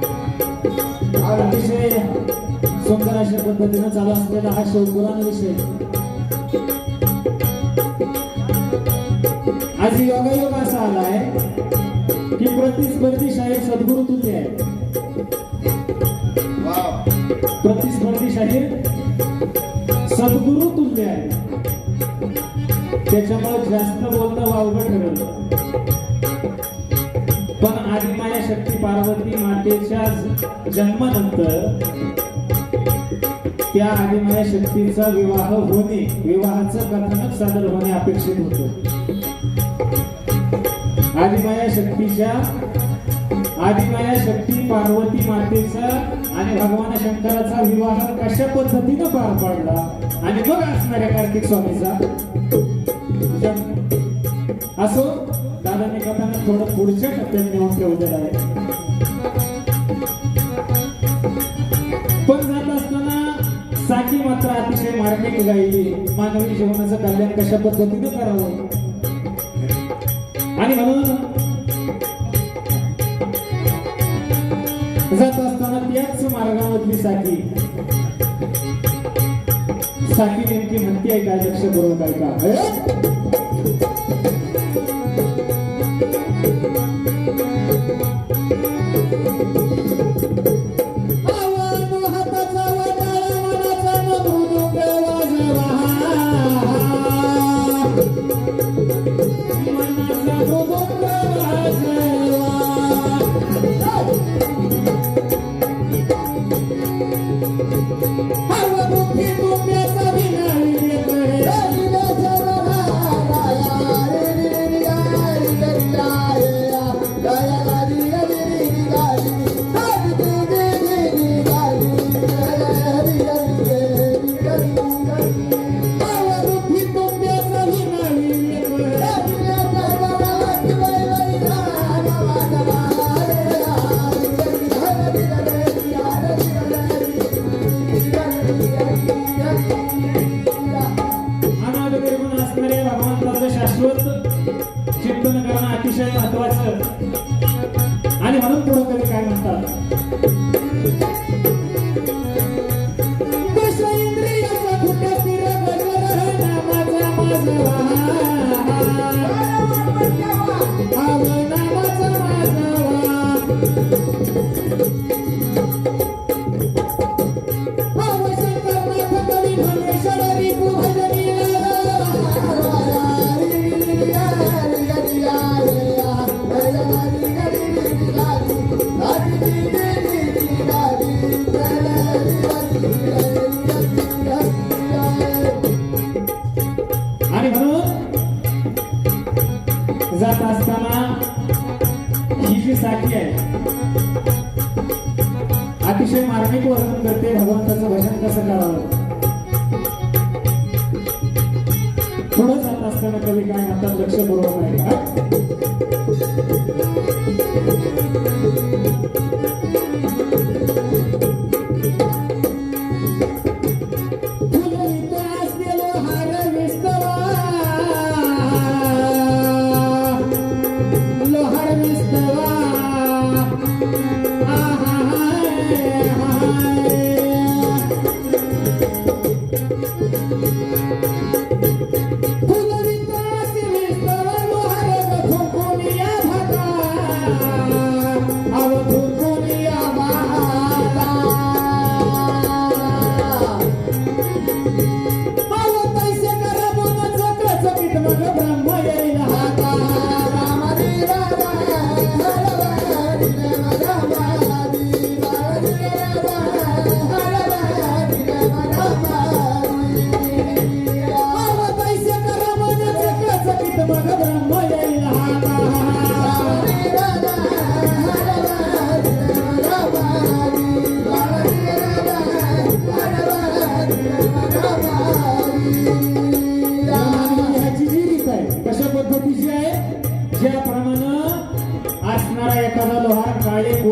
हा अतिशय सुंदर अशा पद्धतीनं चालू असलेला हा शिवपुराण विषय आज योगायोग असा आलाय की प्रतिस्पर्धी शाहीर सद्गुरु तुझे आहे प्रतिस्पर्धी शाहीर सद्गुरु तुल्य आहे त्याच्यामुळे जास्त बोलणं वावगं ठरवलं पण आदिमाया शक्ती पार्वती मातेच्या जन्मानंतर त्या आदिमाया शक्तीचा विवाह होणे विवाहाचं कथानक सादर होणे अपेक्षित होतं. आदिमाया शक्तीच्या आदिमाया शक्ती पार्वती मातेचा आणि भगवान शंकराचा विवाह कशा पद्धतीनं पार पडला? आणि मग असणाऱ्या कार्तिक स्वामीचा. असो दादाने कथाना थोडं पुढच्या टप्प्यात नेऊन ठेवलेलं आहे. पण जात असताना साकी मात्र अतिशय मार्मिक गायली मानवी जीवनाचं कल्याण कशा पद्धतीनं करावं? आणि म्हणून जात असताना त्याच मार्गामधली साकी साकी नेमकी म्हणते काय लक्षपूर्वक आहे Amen.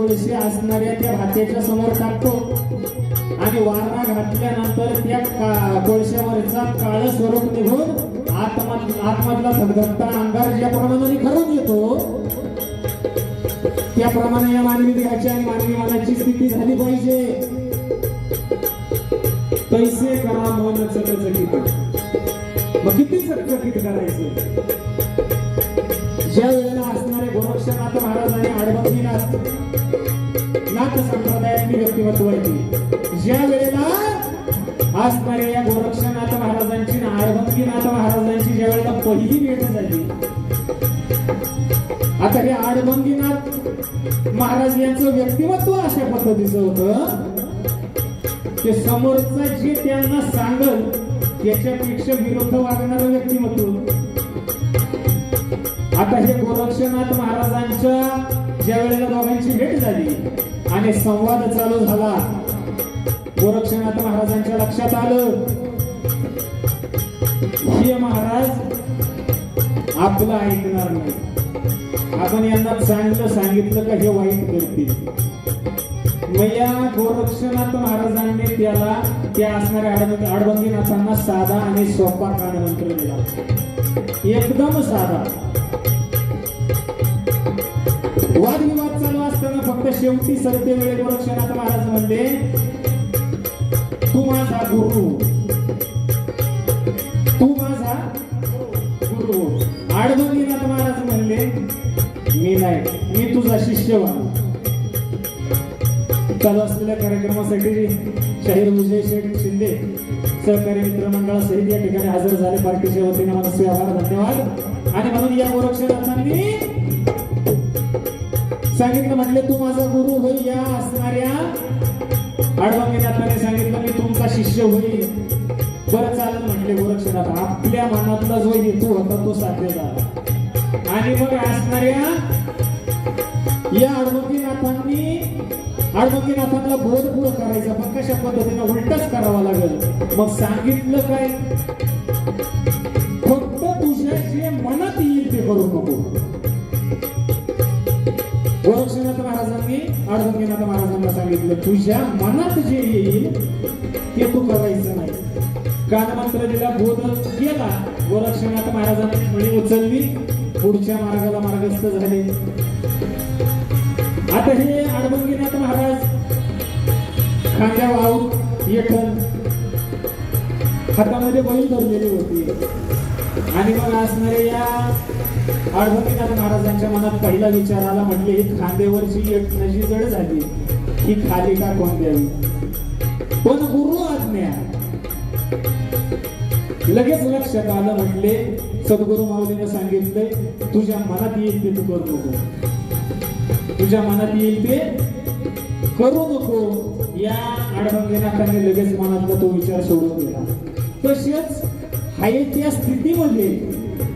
तुळशी असणाऱ्या त्या भात्याच्या समोर टाकतो. आणि वारा घातल्यानंतर त्या कोळशावरचा काळ स्वरूप निघून आत्मा आतमधला धगधगता अंगार ज्याप्रमाणे खरून येतो त्याप्रमाणे या मानवी देहाची आणि मानवी मनाची स्थिती झाली पाहिजे. पैसे करा मन चकचकीत मग किती चकचकीत करायचे? ज्या असणाऱ्या या गोरक्षनाथ महाराजांची आणि आडबंदीनाथ महाराजांची ज्यावेळेला पहिली भेट झाली आता हे आडबंदीनाथ महाराज यांचं व्यक्तिमत्व अशा पद्धतीचं होत ते समोरचा जे त्यांना सांगल याच्यापेक्षा विरुद्ध वागणारं व्यक्तिमत्व. आता हे गोरक्षनाथ महाराजांच्या ज्या वेळेला दोघांची भेट झाली आणि संवाद चालू झाला गोरक्षनाथ महाराजांच्या लक्षात आलं. हे महाराज आपलं ऐकणार नाही. आपण यांना चांगलं सांगितलं का हे वाईट करतील. मैया गोरक्षनाथ महाराजांनी त्याला त्या असणाऱ्या आडबंदी आडबंदीनाथांना साधा आणि सोपा कानमंत्र दिला. एकदम साधा. वादविवाद चालू असताना फक्त शेवटी सरते वेळे गोरक्षनाथ महाराज म्हणले माझा गुरु. तू माझा गुरु. आडबंदीनाथ महाराज म्हणले मी नाही मी तुझा शिष्य व्हा चालू असलेल्या कार्यक्रमासाठी शाहीर विजय शेठ शिंदे सहकारी मित्रमंडळासहित या ठिकाणी हजर झाले. पार्टीच्या वतीने मनस्वी आभार धन्यवाद. आणि म्हणून या गोरक्षनाथांनी सांगितलं म्हटले तू माझा गुरु होई या असणाऱ्या आडवांगीनाथाने सांगितलं मी तुमचा शिष्य होईल बरं चालेल म्हटले गोरक्षनाथ आपल्या मनातला जो हेतू होता तो साध्य झाला आणि मग असणाऱ्या या आडवंगीनाथांनी आडवंगीनाथांना बोध पुढं करायचा पण कशा पद्धतीने उलटच करावा लागेल? मग सांगितलं काय? फक्त तुझ्या जे मनात येईल ते करू नको. सांगितलं तुझ्या मनात जे येईल ते तू करायचं नाही. कानमंत्र दिला बोध केला गोरक्षनाथ महाराजांनी म्हणी उचलली पुढच्या मार्गाला मार्गस्थ झाले. आता हे आडबंगीनाथ महाराज खांद्या वाहून येठण. हातामध्ये बैल धरलेली होती. आणि मग असणारे या आडबंगीनाथ महाराजांच्या मनात पहिला विचार आला म्हटले ही खांद्यावरची येठणाची जड झाली. ही खाली का कोण द्यावी पण गुरु आज्ञा. लगेच लक्षात आलं म्हटले सद्गुरु माऊलीने सांगितले तुझ्या मनात येईल ते तू करू नको. तुझ्या मनात येईल ते करू नको. या आडबंगीनाथांनी लगेच मनातला तो विचार सोडून दिला. तसेच हाय त्या स्थितीमध्ये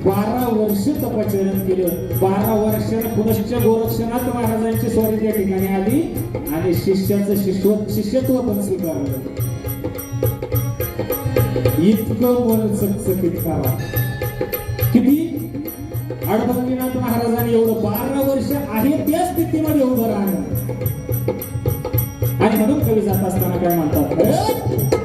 बारा वर्ष तपचरण केलं. बारा वर्ष पुनश्च गोरक्षनाथ महाराजांची स्वारी त्या ठिकाणी आली आणि शिष्याचं शिष्य शिष्यत्व पण स्वीकारलं. इतकं मन चकचकीत करा. किती? आडबंगीनाथ महाराजांनी एवढं बारा वर्ष आहे त्या स्थितीमध्ये उभं राहणं. आणि म्हणून कवी जात असताना काय म्हणतात?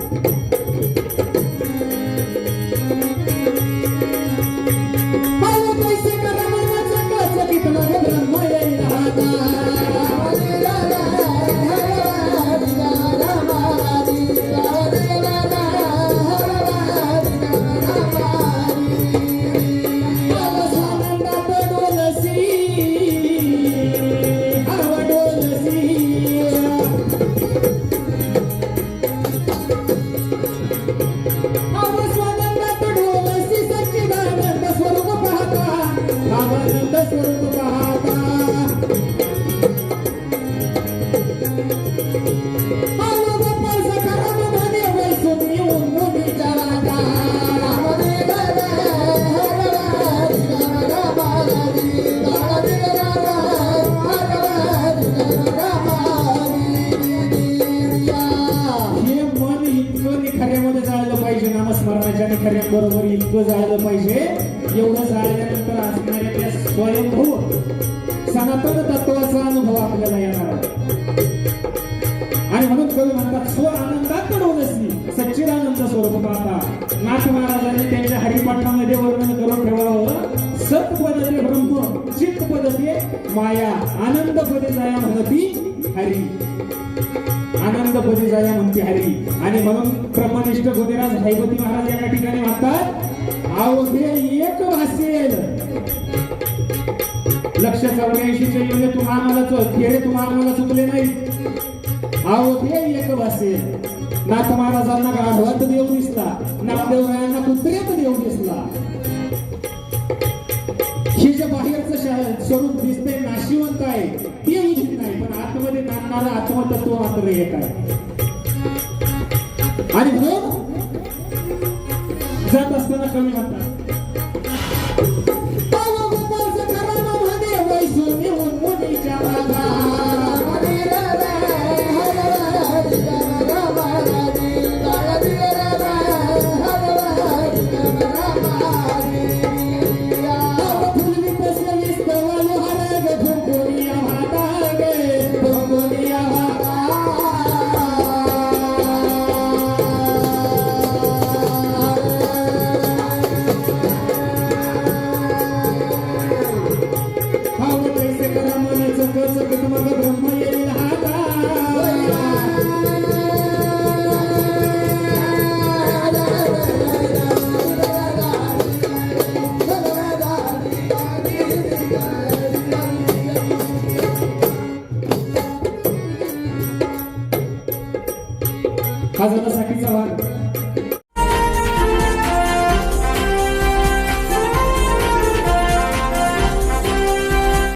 एवढं झाल्यानंतर असणाऱ्या त्या स्वयंभू सनातन तत्वाचा अनुभव आपल्याला येणार आणि म्हणून कवी म्हणतात स्व आनंदात नसली सच्चिदानंद स्वरूप पाहता. नाथ महाराजांनी त्यांच्या हरिपाठामध्ये वर्णन करून ठेवावं सत पदते ब्रह्म चित्त पदते माया आनंद पदे जाया म्हणती हरी. आनंद बरी जाया म्हणते हरी. आणि म्हणून ब्रह्मनिष्ठ गोदेराज हैवती महाराज या ठिकाणी म्हणतात अवघे एक भासेल लक्ष चौऱ्याऐंशीचे युगे तुम्हा मला चो- खेळे तुम्हा आम्हाला चुकले नाही अवघे एक भासेल नाथ महाराजांना गाढवात देव दिसला नामदेवरायांना कुत्र्यात देव दिसला. हे जे बाहेरचं शा- स्वरूप दिसते नाशिवंत आहे ते आतमध्ये आत्मतत्व मात्र एक आहे आणि म्हणून जात असताना कमी म्हणतात अवघताचं घराणं